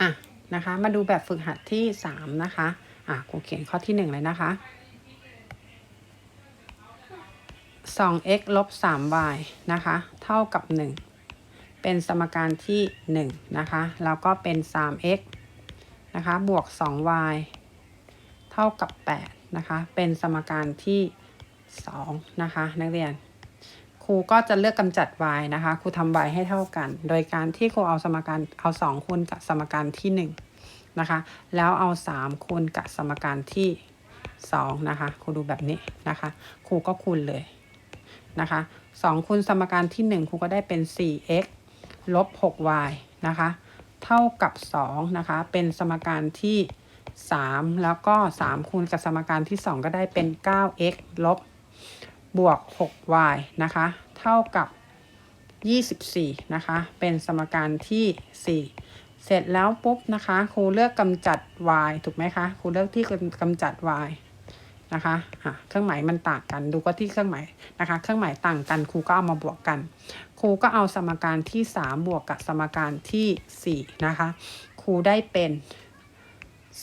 อะนะคะ มาดูแบบฝึกหัดที่สามนะคะอะครูเขียนข้อที่หนึ่งเลยนะคะ 2x ลบ 3y นะคะ เท่ากับ 1 เป็นสมการที่ 1 นะคะ แล้วก็เป็น 3x นะคะ บวก 2y เท่ากับ 8 นะคะ เป็นสมการที่ 2 นะคะ นักเรียน รูก็จะเลือกกำจัด y นะคะครูทำ y ให้เท่ากัน โดยการที่ครูเอาสมการเอา 2คูณกับสมการที่ 1 นะคะ แล้วเอา 3คูณกับสมการที่2นะคะครูดูแบบนี้นะคะครูก็คูณเลยนะคะ2คูณสมการที่ 1ครูก็ได้เป็น 4x ลบ 6y นะคะ เท่ากับ2นะคะ เป็นสมการที่ 3 แล้วก็ 3 คูณกับสมการที่ 2 ก็ได้เป็น 9x ลบบวก 6y นะคะ เท่ากับ 24 นะคะ เป็นสมการที่ 4 เสร็จแล้วปุ๊บนะคะ ครูเลือกกำจัด y ถูกไหมคะ ครูเลือกที่กำจัด y นะคะะเครื่องหมายมันต่างกันดูก็ที่เครื่องหมายนะคะ เครื่องหมายต่างกันครูก็เอามาบวกกัน ครูก็เอาสมการที่ 3 บวกกับสมการที่ 4 นะคะ ครูได้เป็น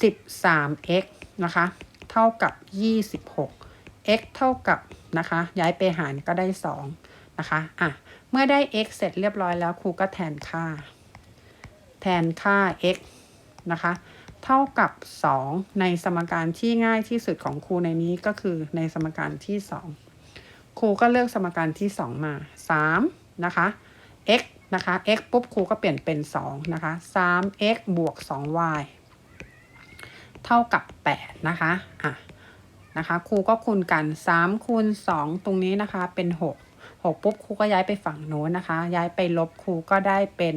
13x นะคะ เท่ากับ 26 x เท่ากับนะคะ ย้ายไปหารก็ได้ 2 นะคะอะเมื่อได้ x เสร็จเรียบร้อยแล้วครูก็แทนค่า แทนค่า x นะคะ เท่ากับ 2 ในสมการที่ง่ายที่สุดของครูในนี้ก็คือในสมการที่ 2 ครูก็เลือกสมการที่ 2 มา 3 นะคะ x นะคะ x ปุ๊บครูก็เปลี่ยนเป็น 2 นะคะ 3x บวก 2y เท่ากับ 8 นะคะ อะ นะคะ ครูก็คูณกัน 3 คูณ 2 ตรงนี้นะคะ เป็น 6 6 ปุ๊บครูก็ย้ายไปฝั่งโน้นนะคะ ย้ายไปลบครูก็ได้เป็น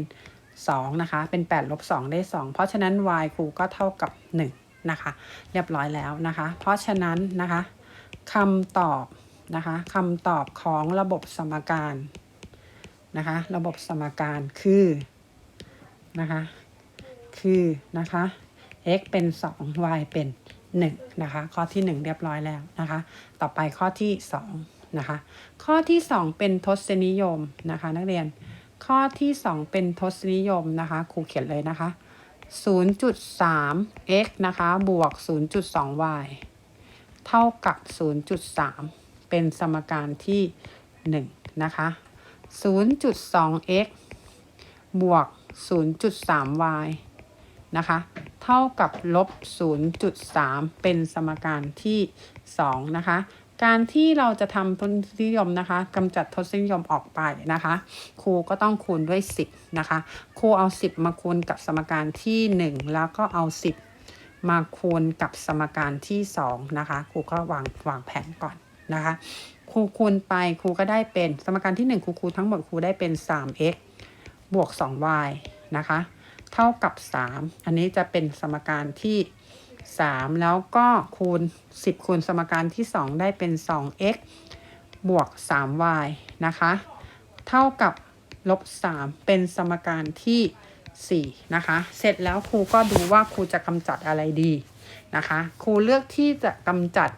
2นะคะ เป็น8ลบ2ได้ 2 เพราะฉะนั้น y ครูก็เท่ากับ 1 นะคะ เรียบร้อยแล้วนะคะ เพราะฉะนั้นนะคะคำตอบนะคะคำตอบของระบบสมการนะคะ ระบบสมการคือนะคะคือนะคะ x เป็น 2 y เป็น 1 นะคะ ข้อที่ 1 เรียบร้อยแล้วนะคะ ต่อไปข้อที่ 2 นะคะ ข้อที่ 2 เป็นทศนิยมนะคะ นักเรียน ข้อที่ 2 เป็นทศนิยมนะคะครูเขียนเลยนะคะ 0.3 x นะคะบวก 0.2 y เท่ากับ 0.3 เป็นสมการที่ 1 นะคะ 0.2 x บวก 0.3 y นะคะ เท่ากับลบ 0.3 เป็นสมการที่ 2 นะคะ การที่เราจะทำทศนิยมนะคะกำจัดทศนิยมออกไปนะคะ ครูก็ต้องคูณด้วย 10 นะคะ ครูเอา 10 มาคูณกับสมการที่ 1 แล้วก็เอา 10 มาคูณกับสมการที่2นะคะ ครูก็วางวางแผนก่อนนะคะ ครูคูณไปครูก็ได้เป็นสมการที่ 1 ครูคูณทั้งหมดครูได้เป็น 3x บวก 2y นะคะ เท่ากับ 3 อันนี้จะเป็นสมการที่ 3 แล้วก็คูณ 10 คูณสมการที่ 2 ได้เป็น 2x บวก 3y นะคะ เท่ากับลบ 3 เป็นสมการที่ 4 นะคะ เสร็จแล้วครูก็ดูว่าครูจะกำจัดอะไรดีนะคะ ครูเลือกที่จะกำจัด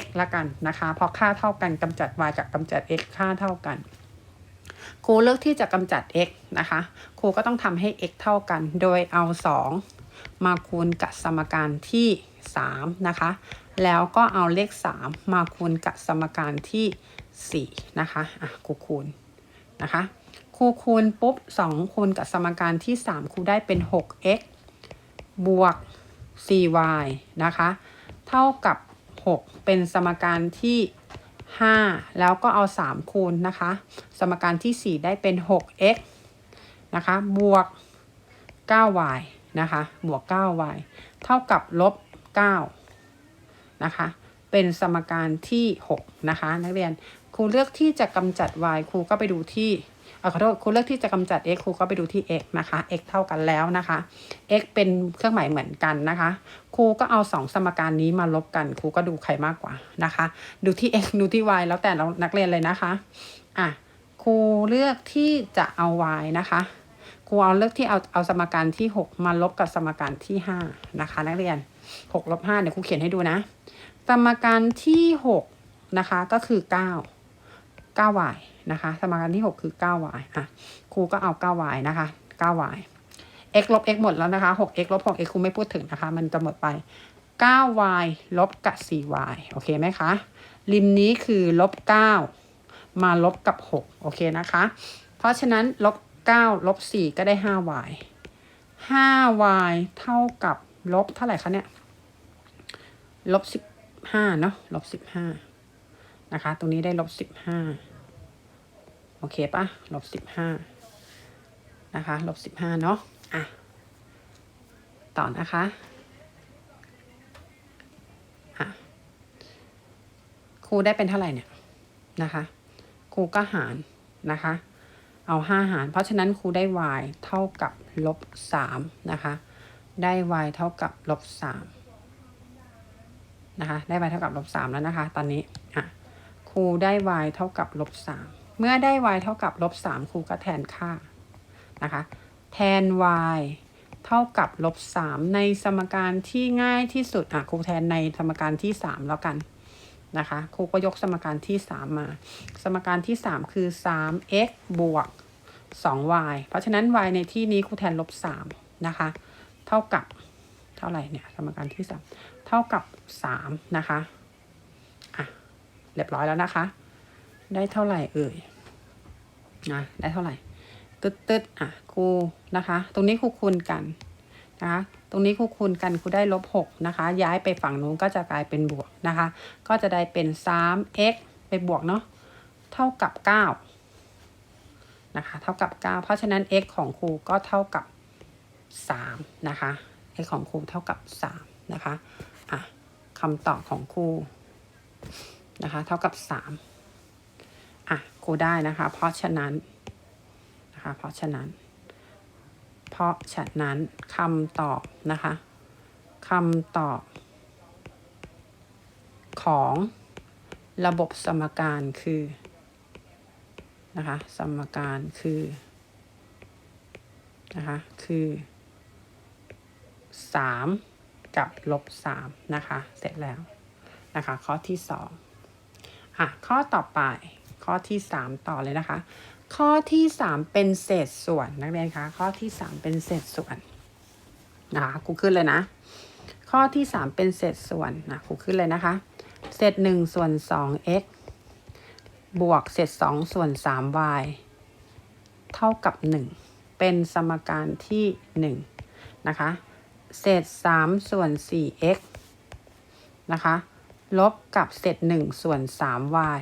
x ละกันนะคะ เพราะค่าเท่ากันกำจัด y กับกำจัด x ค่าเท่ากัน ครูเลือกที่จะกำจัด x นะคะ ครูก็ต้องทำให้ x เท่ากัน โดยเอา 2 มาคูณกับสมการที่ 3 นะคะ แล้วก็เอาเลข 3 มาคูณกับสมการที่ 4 นะคะอะครูคูณนะคะครูคูณปุ๊บ 2 คูณกับสมการที่ 3ครูได้เป็น 6x บวก 4y นะคะ เท่ากับ 6 เป็นสมการที่ 5 แล้วก็เอา 3 คูณนะคะ สมการที่ 4 ได้เป็น 6x นะคะ บวก 9y นะคะบวก 9y เท่ากับลบ 9 นะคะ เป็นสมการที่ 6 นะคะ นักเรียนครูเลือกที่จะกำจัด y ครูก็ไปดูที่ขอโทษครูเลือกที่จะกำจัด x ครูก็ไปดูที่ x นะคะ x เท่ากันแล้วนะคะ x เป็นเครื่องหมายเหมือนกันนะคะครูก็เอา 2 สมการนี้มาลบกันครูก็ดูใครมากกว่านะคะ ดูที่ x ดูที่ y แล้วแต่เรานักเรียนเลยนะคะอะครูเลือกที่จะเอา y นะคะ ครูเอาเลือกที่เอาเอาสมการที่ 6 มาลบกับสมการที่ 5 นะคะ นักเรียน6ลบ5เดี๋ยวครูเขียนให้ดูนะ สมการที่ 6 นะคะก็คือ 9 9y นะคะ สมการที่ 6 คือ 9y อะครูก็เอา 9y นะคะ 9y x ลบ x หมดแล้วนะคะ 6x ลบ 6x ครูไม่พูดถึงนะคะ มันจะหมดไป 9y ลบกับ 4y โอเคไหมคะ ริมนี้คือลบ 9 มาลบกับ 6 โอเคนะคะ เพราะฉะนั้นลบ 9ลบ4ก็ได้ 5y 5y เท่ากับลบเท่าไหร่คะเนี่ยลบ15เนาะลบ15นะคะ ตรงนี้ได้ลบ15โอเคปะลบ15นะคะลบ15เนาะอะต่อนะคะอะครูได้เป็นเท่าไหร่เนี่ยนะคะครูก็หารนะคะ เอาห้าหาร เพราะฉะนั้นครูได้ y เท่ากับลบสามนะคะ ได้ y เท่ากับลบสามนะคะ ได้ y เท่ากับลบสามแล้วนะคะ ตอนนี้ อะ ครูได้ y เท่ากับลบสามเมื่อได้ y เท่ากับลบสามครูก็แทนค่านะคะ แทน y เท่ากับลบสามในสมการที่ง่ายที่สุด อะ ครูแทนในสมการที่สามแล้วกัน นะคะครูก็ยกสมการที่ 3 มา สมการที่ 3 คือ 3x บวก 2y เพราะฉะนั้น y ในที่นี้ครูแทนลบ 3 นะคะ เท่ากับเท่าไหร่เนี่ยสมการที่ 3 เท่ากับ 3 นะคะอะเรียบร้อยแล้วนะคะ ได้เท่าไหร่เอ่ยนะได้เท่าไหร่ตึ๊ดตึ๊ดอะครูนะคะ ตรงนี้ครูคูณกันนะคะ ตรงนี้ครูคูณกันครูได้ลบ6นะคะ ย้ายไปฝั่งนู้นก็จะกลายเป็นบวกนะคะ ก็จะได้เป็น 3x ไปบวกเนาะเท่ากับ 9 นะคะ เท่ากับ 9 เพราะฉะนั้น x ของครูก็เท่ากับ 3 นะคะ x ของครูเท่ากับ 3 นะคะ อะคำตอบของครูนะคะ เท่ากับ 3 อะครูได้นะคะ เพราะฉะนั้นนะคะ เพราะฉะนั้น ราะฉะนั้นคำตอบนะคะคำตอบ ของระบบสมการคือนะคะสมการคือนะคะคือสามกับลบสามนะคะเสร็จแล้วนะคะข้อที่สองอะข้อต่อไปข้อที่สามต่อเลยนะคะ ข้อที่สามเป็นเศษส่วนนักเรียนคะข้อที่สามเป็นเศษส่วนนะคะครูขึ้นเลยนะ ข้อที่สามเป็นเศษส่วนนะครูขึ้นเลยนะคะ เศษหนึ่งส่วนสอง x บวกเศษสองส่วนสาม y เท่ากับหนึ่งเป็นสมการที่หนึ่งนะคะ เศษสามส่วนสี่ x นะคะ ลบกับเศษหนึ่งส่วนสาม y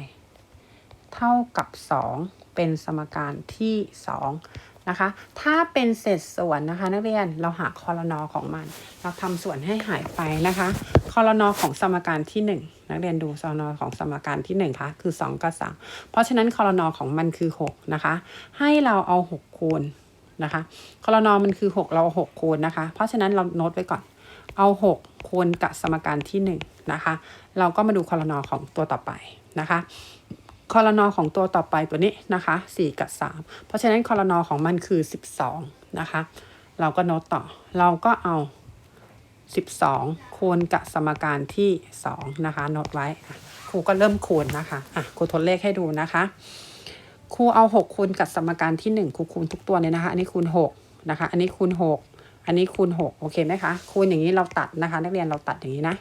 เท่ากับสอง เป็นสมการที่สองนะคะ ถ้าเป็นเศษส่วนนะคะ นักเรียนเราหาคอรนอของมัน เราทำส่วนให้หายไปนะคะคอรนอของสมการที่ 1 นักเรียนดูคอรนอของสมการที่ 1คะคือ 2กับ3เพราะฉะนั้นคอรนอของมันคือ 6 นะคะ ให้เราเอา 6 คูณนะคะคอรนอมันคือ 6 เราเอา6คูณนะคะ เพราะฉะนั้นเราโน้ตไว้ก่อนเอา 6 คูณกับสมการที่ 1 นะคะ เราก็มาดูคอรนอของตัวต่อไปนะคะ คอรนอของตัวต่อไปตัวนี้นะคะ 4 กับ 3 เพราะฉะนั้นคอรนอของมันคือ 12 นะคะ เราก็โน้ตต่อ เราก็เอา 12 คูณกับสมการที่ 2 นะคะ โน้ตไว้ ครูก็เริ่มคูณนะคะ อะ ครูทดเลขให้ดูนะคะ ครูเอา 6 คูณกับสมการที่ 1 ครูคูณทุกตัวเลยนะคะ อันนี้คูณ 6 นะคะ อันนี้คูณ 6 อันนี้คูณ 6 โอเคไหมคะ คูณอย่างนี้เราตัดนะคะ นักเรียนเราตัดอย่างนี้นะ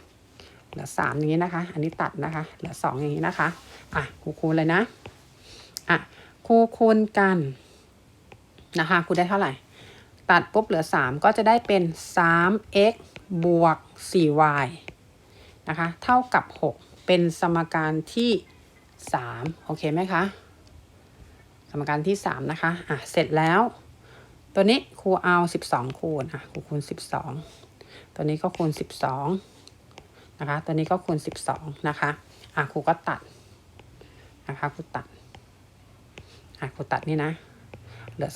เหลือ3อย่างนี้นะคะ อันนี้ตัดนะคะ เหลือ2องอย่างนี้นะคะ อะครูคูณเลยนะ อะครูคูณกันนะคะครูได้เท่าไหร่ ตัดปุ๊บเหลือ3ก็จะได้เป็นสาม x บวก 4y นะคะ เท่ากับ6เป็นสมการที่3โอเคไหมคะ สมการที่3นะคะ อะ เสร็จแล้ว ตัวนี้ครูเอา12คูณ อะ ครูคูณ12ตัวนี้ก็คูณ12 นะคะ ตัวนี้ก็คูณ 12 นะคะ อะครูก็ตัดนะคะครูตัด อะครูตัดนี่นะ เหลือ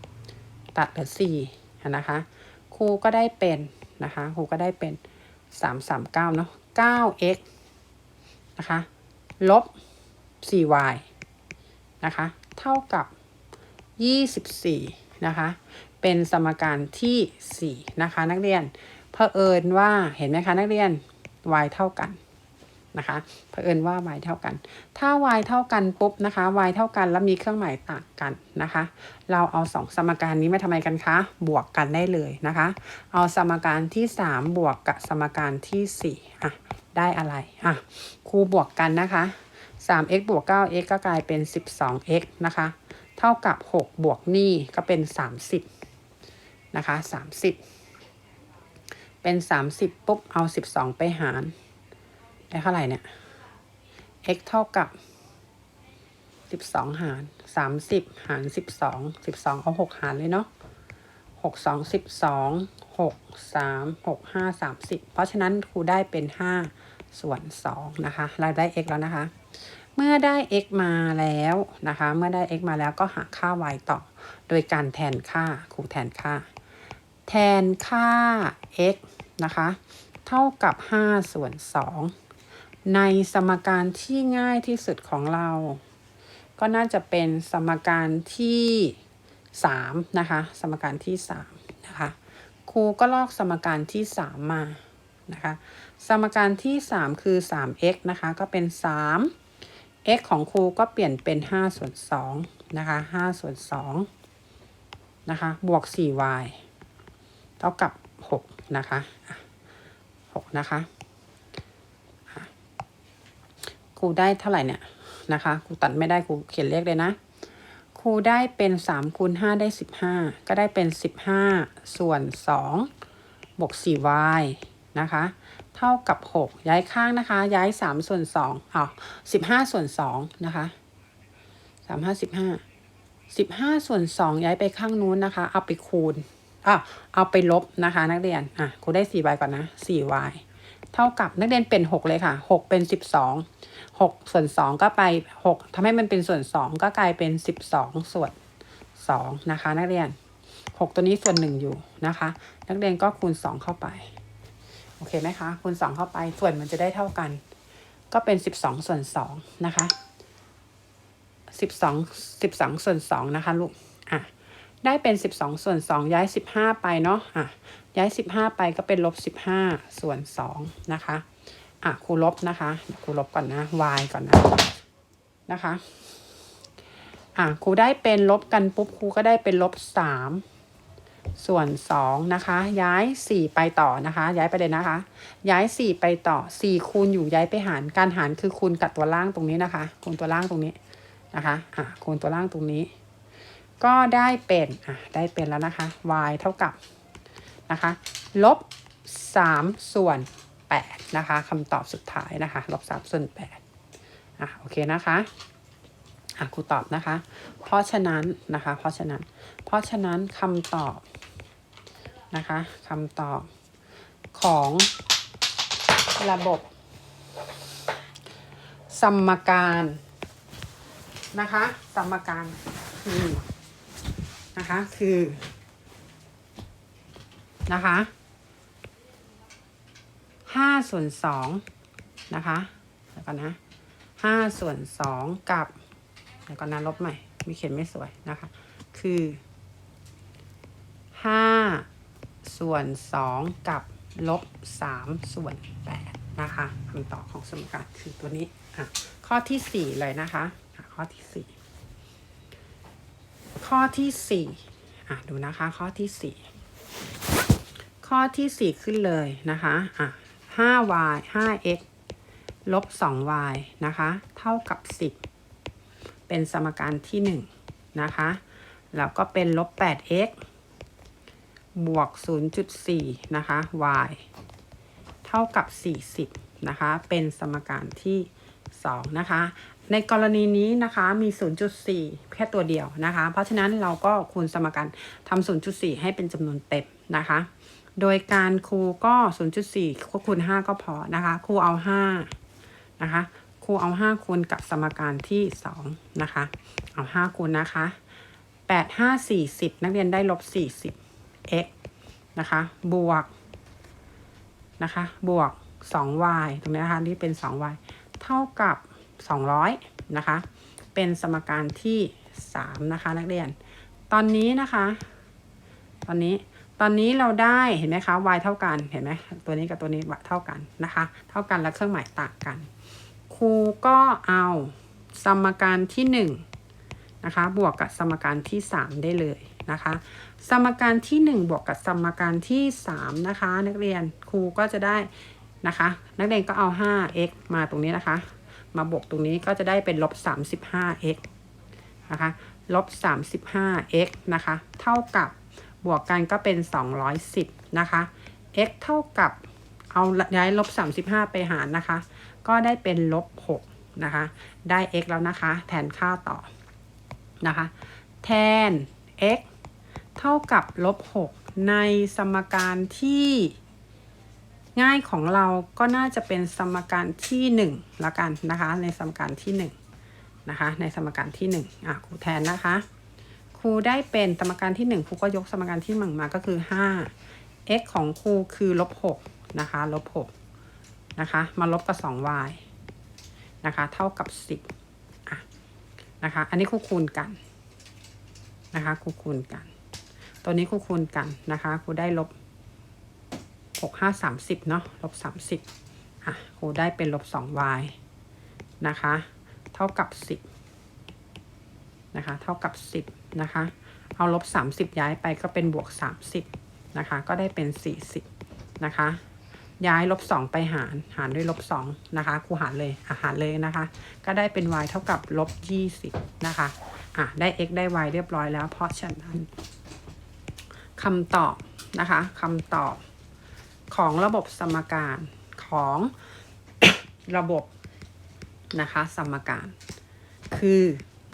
3 ตัดเหลือ4นะคะครูก็ได้เป็นนะคะครูก็ได้เป็น 339 เนาะ 9x นะคะ ลบ 4y นะคะ เท่ากับ 24 นะคะ เป็นสมการที่ 4 นะคะ นักเรียนเผอิญว่าเห็นไหมคะ นักเรียน y เท่ากันนะคะเผอิญว่า y เท่ากัน ถ้า y เท่ากันปุ๊บนะคะ y เท่ากันแล้วมีเครื่องหมายต่างกันนะคะ เราเอาสองสมการนี้มาทำไมกันคะ บวกกันได้เลยนะคะ เอาสมการที่ 3 บวกกับสมการที่4อะได้อะไรอะครูบวกกันนะคะ 3x บวก 9x ก็กลายเป็น 12x นะคะ เท่ากับ 6 บวกนี่ก็เป็น 30 นะคะ 30 เป็น30ปุ๊บ เอา12ไปหาร ได้เท่าไหร่เนี่ย x เท่ากับ12หาร30หาร12 12เอา6หารเลยเนาะ6 2 12 6 3 6 5 30เพราะฉะนั้นครูได้เป็น5ส่วน2นะคะ เราได้ x แล้วนะคะ เมื่อได้ x มาแล้วนะคะ เมื่อได้ x มาแล้วก็หาค่า y ต่อ โดยการแทนค่าครูแทนค่า แทนค่า x นะคะ เท่ากับ 5 ส่วน 2 ในสมการที่ง่ายที่สุดของเรา ก็น่าจะเป็นสมการที่3นะคะ สมการที่3นะคะครูก็ลอกสมการที่ 3 มานะคะ สมการที่ 3 คือ 3x นะคะ ก็เป็น 3 x ของครูก็เปลี่ยนเป็น 5 ส่วน2นะคะ5ส่วน2นะคะ บวก 4y เท่ากับ 6 นะคะอะ6นะคะครูได้เท่าไหร่เนี่ยนะคะครูตัดไม่ได้ครูเขียนเลขเลยนะครูได้เป็น3คูณ5ได้15ก็ได้เป็น15ส่วน2บวก 4y นะคะเท่ากับ 6 ย้ายข้างนะคะ ย้าย 3 ส่วน2อ้าว15 ส่วน2นะคะ3 5 15 15 ส่วน 2 ย้ายไปข้างนู้นนะคะ เอาไปคูณ อะเอาไปลบนะคะ นักเรียนอะครูได้ 4y ก่อนนะ 4y เท่ากับนักเรียนเป็น 6 เลยค่ะ 6 เป็น 12 6 ส่วน 2 ก็ไป 6ทำให้มันเป็นส่วน 2 ก็กลายเป็น 12 ส่วน 2 นะคะ นักเรียน 6 ตัวนี้ส่วน 1 อยู่นะคะ นักเรียนก็คูณ 2 เข้าไป โอเคไหมคะ คูณ 2 เข้าไป ส่วนมันจะได้เท่ากัน ก็เป็น 12 ส่วน 2 นะคะ 12 12 ส่วน 2 นะคะลูก อะ ได้เป็น 12 ส่วน 2 ย้าย 15 ไปเนาะอะย้าย 15 ไปก็เป็นลบ 15 ส่วน 2 นะคะ อะครูลบนะคะครูลบก่อนนะ y ก่อนนะนะคะ อะครูได้เป็นลบกันปุ๊บครูก็ได้เป็นลบ 3 ส่วน 2 นะคะ ย้าย 4 ไปต่อนะคะ ย้ายไปเลยนะคะ ย้าย 4 ไปต่อ 4 คูณอยู่ย้ายไปหารการหารคือคูณกับตัวล่างตรงนี้นะคะ คูณตัวล่างตรงนี้นะคะ อะคูณตัวล่างตรงนี้ ก็ได้เป็นอะได้เป็นแล้วนะคะ y เท่ากับนะคะลบ3ส่วน8นะคะคำตอบสุดท้ายนะคะลบ3ส่วน8อะโอเคนะคะอะครูตอบนะคะ เพราะฉะนั้นนะคะ เพราะฉะนั้น เพราะฉะนั้นคำตอบนะคะคำตอบของระบบ สมการนะคะ สมการคือ นะคะ คือ นะคะห้าส่วนสองนะคะเดี๋ยวก่อนนะห้าส่วนสองกับเดี๋ยวก่อนนะลบใหม่ มีเขียนไม่สวยนะคะ คือห้าส่วนสองกับลบสามส่วนแปดนะคะคำตอบของสมการคือตัวนี้อะข้อที่สี่เลยนะคะอะข้อที่สี่ ข้อที่สี่อะดูนะคะข้อที่สี่ข้อที่4ขึ้นเลยนะคะอะ 5y 5x ลบ 2y นะคะ เท่ากับ10เป็นสมการที่1นะคะ แล้วก็เป็นลบ 8x บวก 0.4 นะคะ y เท่ากับ 40 นะคะ เป็นสมการที่ 2 นะคะ ในกรณีนี้นะคะมี 0.4 แค่ตัวเดียวนะคะ เพราะฉะนั้นเราก็คูณสมการทำ0.4 ให้เป็นจำนวนเต็มนะคะ โดยการครูก็ 0.4ก็คูณ 5 ก็พอนะคะครูเอา 5 นะคะครูเอา 5 คูณกับสมการที่ 2 นะคะ เอา 5 คูณนะคะ8 5 40 นักเรียนได้ลบ 40 x นะคะ บวก นะคะ บวก 2y ตรงนี้นะคะที่เป็น 2y เท่ากับ 200 นะคะ เป็นสมการที่ 3 นะคะนักเรียน ตอนนี้นะคะ ตอนนี้ตอนนี้เราได้เห็นไหมคะ y เท่ากันเห็นไหมตัวนี้กับตัวนี้เท่ากันนะคะ เท่ากันและเครื่องหมายต่างกัน ครูก็เอาสมการที่หนึ่งนะคะ บวกกับสมการที่สามได้เลยนะคะ สมการที่หนึ่งบวกกับสมการที่สามนะคะ นักเรียนครูก็จะได้ นะคะ นักเรียนก็เอา 5x มาตรงนี้นะคะ มาบวกตรงนี้ก็จะได้เป็นลบ 35x นะคะลบ 35x นะคะ เท่ากับบวกกันก็เป็น 210 นะคะ x เท่ากับเอาย้ายลบ 35 ไปหารนะคะ ก็ได้เป็นลบ 6 นะคะ ได้ x แล้วนะคะ แทนค่าต่อนะคะ แทน x เท่ากับลบ 6 ในสมการที่ ง่ายของเราก็น่าจะเป็นสมการที่1ละกันนะคะ ในสมการที่1นะคะ ในสมการที่1อะครูแทนนะคะ ครูได้เป็นสมการที่1ครูก็ยกสมการที่หนึ่งมาก็คือ 5 x ของครูคือลบ6นะคะลบ6นะคะ มาลบกับ 2y นะคะ เท่ากับ 10อะนะคะ อันนี้ครูคูณกันนะคะครูคูณกัน ตัวนี้ครูคูณกันนะคะครูได้ลบ หกห้าสามสิบเนาะลบสามสิบอะครูได้เป็นลบสอง y นะคะ เท่ากับสิบนะคะ เท่ากับสิบนะคะ เอาลบสามสิบย้ายไปก็เป็นบวกสามสิบนะคะ ก็ได้เป็นสี่สิบนะคะ ย้ายลบสองไปหาร หารด้วยลบสองนะคะ ครูหารเลยอาหารเลยนะคะ ก็ได้เป็น y เท่ากับลบยี่สิบนะคะ อะ ได้ x ได้ y เรียบร้อยแล้ว เพราะฉะนั้นคำตอบนะคะคำตอบ ของระบบสมการของระบบนะคะสมการคือ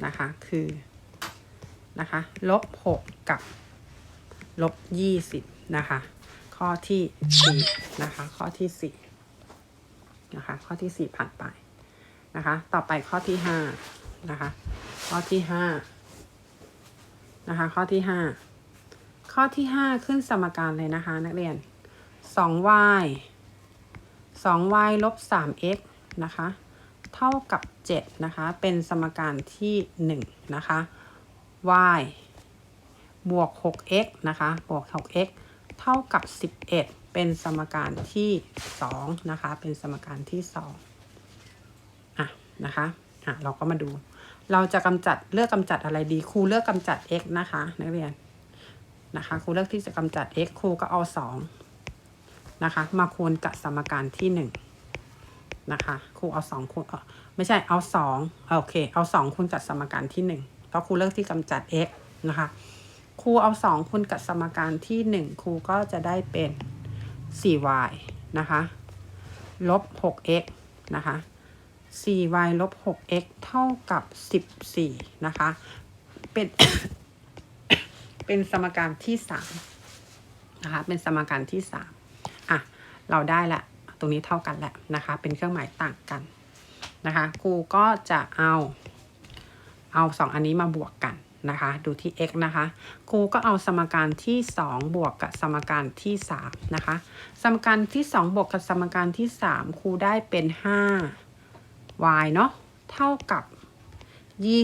นะคะคือนะคะลบหกกับลบยี่สิบนะคะข้อที่สี่นะคะข้อที่สี่นะคะข้อที่สี่ผ่านไปนะคะต่อไปข้อที่ห้านะคะข้อที่ห้านะคะข้อที่ห้าข้อที่ห้าขึ้นสมการเลยนะคะนักเรียน 2y 2y ลบ 3x นะคะ เท่ากับ 7 นะคะ เป็นสมการที่ 1 นะคะ y บวก 6x นะคะ บวก 6x เท่ากับ 11 เป็นสมการที่ 2 นะคะ เป็นสมการที่ 2 อะ นะคะ อะ เราก็มาดู เราจะกำจัดเลือกกำจัดอะไรดี ครูเลือกกำจัด x นะคะ นักเรียน นะคะ ครูเลือกที่จะกำจัด x ครูก็เอา 2 นะคะ มาคูณกับสมการที่ 1 นะคะครูเอา2คูณเออไม่ใช่เอา2โอเคเอา2คูณกับสมการที่ 1 เพราะครูเลือกที่กำจัด x นะคะครูเอา 2คูณกับสมการที่ 1ครูก็จะได้เป็น 4y นะคะลบ 6x นะคะ 4y ลบ 6x เท่ากับ 14 นะคะ เป็น เป็นสมการที่ 3 นะคะ เป็นสมการที่ 3 เราได้ละ ตรงนี้เท่ากันแหล้วนะคะ เป็นเครื่องหมายต่างกันนะคะครูก็จะเอาเอา 2 อันนี้มาบวกกันนะคะ ดูที่ x นะคะครูก็เอาสมการที่ 2 บวกกับสมการที่ 3 นะคะ สมการที่ 2 บวกกับสมการที่ 3ครูได้เป็น 5 y เนาะเท่ากับ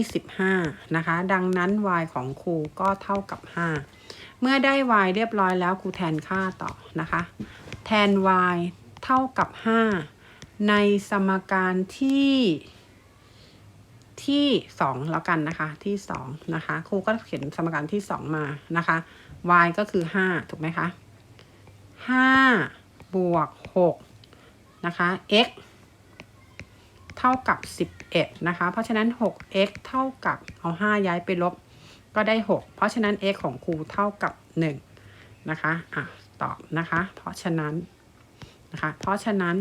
25 นะคะ ดังนั้น y ของครูก็เท่ากับ 5 เมื่อได้ y เรียบร้อยแล้วครูแทนค่าต่อนะคะ แทน y เท่ากับ 5 ในสมการที่ที่ 2 แล้วกันนะคะ ที่ 2 นะคะ ครูก็เขียนสมการที่ 2 มานะคะ y ก็คือ 5 ถูกไหมคะ 5 บวก 6 นะคะ x เท่ากับ 11 นะคะ เพราะฉะนั้น 6x เท่ากับเอา 5 ย้ายไปลบก็ได้ 6 เพราะฉะนั้น x ของครูเท่ากับ 1 นะคะ อะ ตอบนะคะ เพราะฉะนั้นนะคะ เพราะฉะนั้น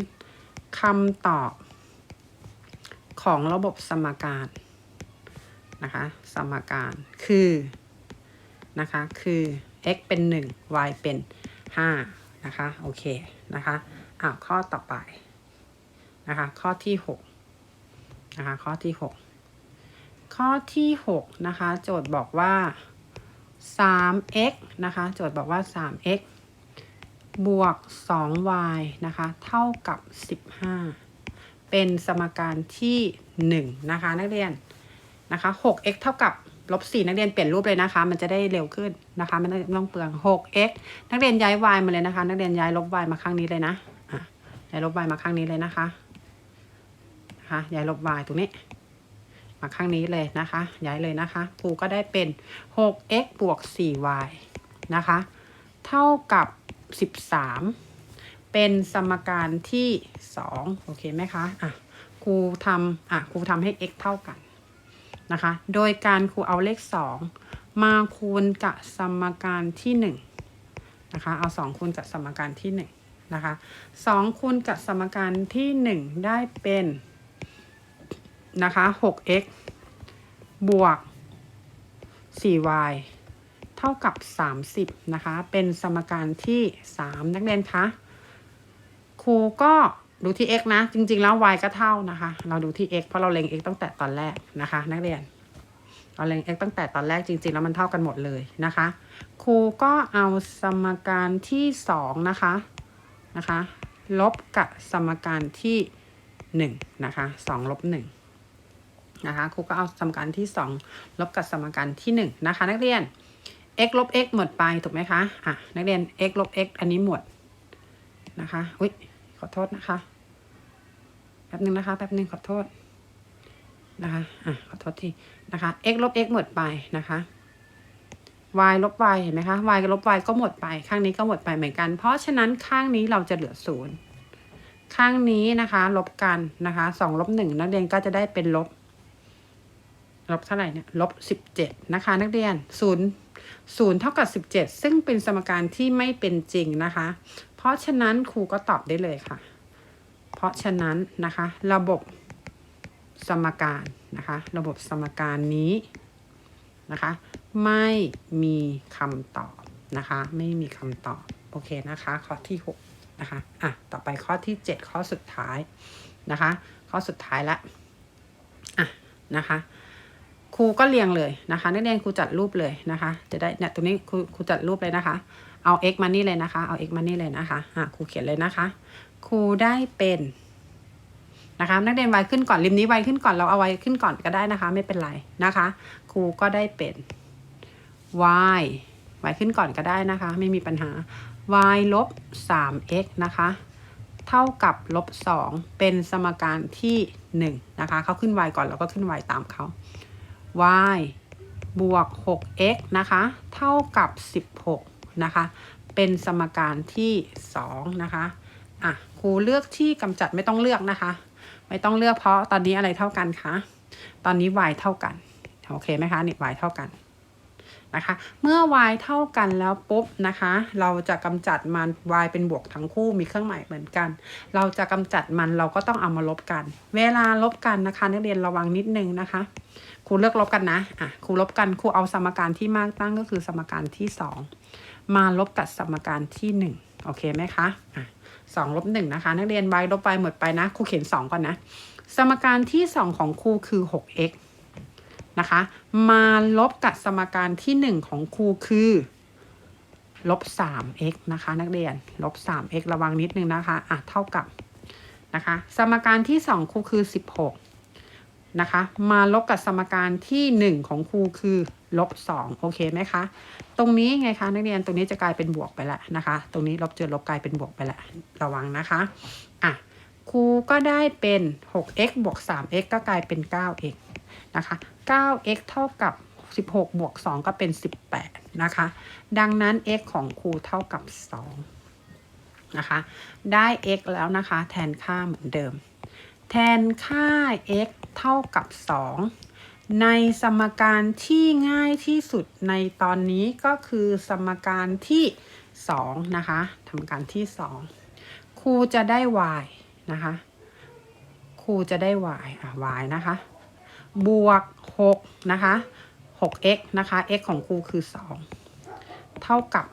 คำตอบของระบบสมการนะคะ สมการคือนะคะคือ x เป็น 1 y เป็น 5 นะคะ โอเค นะคะอ่าวข้อต่อไปนะคะ ข้อที่ 6 นะคะ ข้อที่ 6 ข้อที่ 6 นะคะ โจทย์บอกว่า 3x นะคะ โจทย์บอกว่า 3x บวก 2y นะคะ เท่ากับ 15 เป็นสมการที่ 1 นะคะ นักเรียนนะคะ 6x เท่ากับลบ4นักเรียนเปลี่ยนรูปเลยนะคะ มันจะได้เร็วขึ้นนะคะไม่ต้องไม่ต้องเปลือง 6x นักเรียนย้าย y มาเลยนะคะ นักเรียนย้ายลบ y มาข้างนี้เลยนะอะย้ายลบ y มาข้างนี้เลยนะคะนะคะย้ายลบ y ตรงนี้ มาข้างนี้เลยนะคะ ย้ายเลยนะคะครูก็ได้เป็น 6x บวก 4y นะคะ เท่ากับ 13 เป็นสมการที่ 2 โอเคไหมคะอะครูทำอะครูทำให้ x เท่ากันนะคะ โดยการครูเอาเลข 2 มาคูณกับสมการที่ 1 นะคะ เอา 2 คูณกับสมการที่ 1 นะคะ 2 คูณกับสมการที่ 1 ได้เป็นนะคะ 6x บวก 4y เท่ากับ 30 นะคะ เป็นสมการที่ 3 นักเรียนคะครูก็ดูที่ x นะ จริง ๆ แล้ว y ก็เท่านะคะ เราดูที่ x เพราะเราเล็ง x ตั้งแต่ตอนแรกนะคะ นักเรียน เราเล็ง x ตั้งแต่ตอนแรกจริง ๆ แล้วมันเท่ากันหมดเลยนะคะ ครูก็เอาสมการที่ 2 นะคะนะคะ ลบกับสมการที่ 1 นะคะ2ลบ1นะคะครูก็เอาสมการที่ 2 ลบกับสมการที่ 1 นะคะ นักเรียน x ลบ x หมดไปถูกไหมคะอะนักเรียน x ลบ x อันนี้หมดนะคะอุ้ยขอโทษนะคะแป๊บนึงนะคะแป๊บนึงขอโทษนะคะอะขอโทษทีนะคะ x ลบ x หมดไปนะคะ y ลบ y เห็นไหมคะ y กับลบ y ก็หมดไป ข้างนี้ก็หมดไปเหมือนกัน เพราะฉะนั้นข้างนี้เราจะเหลือศูนย์ข้างนี้นะคะลบกันนะคะสองลบหนึ่งนักเรียนก็จะได้เป็นลบ ลบเท่าไหร่เนี่ยลบสิบเจ็ดนะคะ นักเรียนศูนย์ ศูนย์เท่ากับสิบเจ็ดซึ่งเป็นสมการที่ไม่เป็นจริงนะคะ เพราะฉะนั้นครูก็ตอบได้เลยค่ะ เพราะฉะนั้นนะคะ ระบบสมการนะคะ ระบบสมการนี้นะคะ ไม่มีคำตอบนะคะ ไม่มีคำตอบ โอเคนะคะ ข้อที่ 6 นะคะ อะ ต่อไปข้อที่ 7 ข้อสุดท้ายนะคะ ข้อสุดท้ายละ อะ นะคะ ครูก็เรียงเลยนะคะ นักเรียนครูจัดรูปเลยนะคะ จะได้เนี่ยตรงนี้ครูครูจัดรูปเลยนะคะ เอา x มานี่เลยนะคะ เอา x มานี่เลยนะคะอะครูเขียนเลยนะคะ ครูได้เป็นนะคะ นักเรียนไวขึ้นก่อนริมนี้ไวขึ้นก่อนเราเอาไวขึ้นก่อนก็ได้นะคะ ไม่เป็นไรนะคะ ครูก็ได้เป็น y y ขึ้นก่อนก็ได้นะคะ ไม่มีปัญหา y ลบ 3x นะคะเท่ากับลบ 2 เป็นสมการที่ 1 นะคะเขาขึ้น y ก่อนเราก็ขึ้น y ตามเขา y บวก 6x นะคะ เท่ากับ 16 นะคะ เป็นสมการที่ 2 นะคะ อะ ครูเลือกที่กำจัดไม่ต้องเลือกนะคะ ไม่ต้องเลือกเพราะตอนนี้อะไรเท่ากันคะ ตอนนี้ y เท่ากัน โอเคไหมคะ นี่ y เท่ากัน นะคะ เมื่อ y เท่ากันแล้วปุ๊บนะคะ เราจะกำจัดมัน y เป็นบวกทั้งคู่มีเครื่องหมายเหมือนกัน เราจะกำจัดมันเราก็ต้องเอามาลบกัน เวลาลบกันนะคะ นักเรียนระวังนิดนึงนะคะครูเลือกลบกันนะอะครูลบกันครูเอาสมการที่มากตั้งก็คือสมการที่ 2 มาลบกับสมการที่1โอเคไหมคะอะสองลบหนึ่งนะคะ นักเรียน y ลบ y หมดไปนะครูเขียน 2 ก่อนนะ สมการที่ 2 ของครูคือ 6x นะคะ มาลบกับสมการที่ 1 ของครูคือลบ 3x นะคะ นักเรียนลบ 3x ระวังนิดนึงนะคะอะเท่ากับนะคะ สมการที่ 2ครูคือ 16 นะคะ มาลบกับสมการที่ 1 ของครูคือลบ 2 โอเคไหมคะ ตรงนี้ไงคะนักเรียนตรงนี้จะกลายเป็นบวกไปแล้วนะคะ ตรงนี้ลบเจอลบกลายเป็นบวกไปแล้วระวังนะคะอะครูก็ได้เป็น 6x บวก 3x ก็กลายเป็น 9x นะคะ 9x เท่ากับ 16 บวก 2 ก็เป็น 18 นะคะ ดังนั้น x ของครูเท่ากับ 2 นะคะ ได้ x แล้วนะคะ แทนค่าเหมือนเดิม แทนค่า x เท่ากับ 2 ในสมการที่ง่ายที่สุดในตอนนี้ก็คือสมการที่ 2 นะคะสมการที่ 2 ครูจะได้ y นะคะ ครูจะได้ y อะ y นะคะ บวก 6นะคะ 6x นะคะ x ของครูคือ 2 เท่ากับ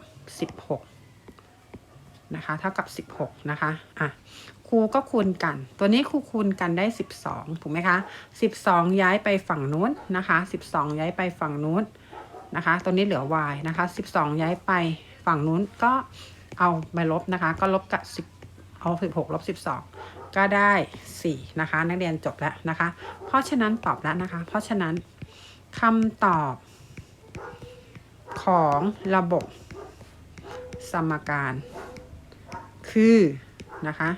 16 นะคะ เท่ากับ 16 นะคะ อะ ครูก็คูณกัน ตัวนี้ครูคูณกันได้ 12 ถูกไหมคะ 12 ย้ายไปฝั่งนู้นนะคะ 12 ย้ายไปฝั่งนู้นนะคะ ตัวนี้เหลือ y นะคะ 12 ย้ายไปฝั่งนู้นก็เอาไปลบนะคะ ก็ลบกับ 10 เอา 16 ลบ 12 ก็ได้ 4 นะคะ นักเรียนจบแล้วนะคะ เพราะฉะนั้นตอบแล้วนะคะ เพราะฉะนั้นคำตอบของระบบสมการ คือนะคะ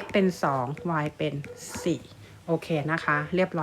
x เป็น 2 y เป็น 4 โอเคนะคะ เรียบร้อย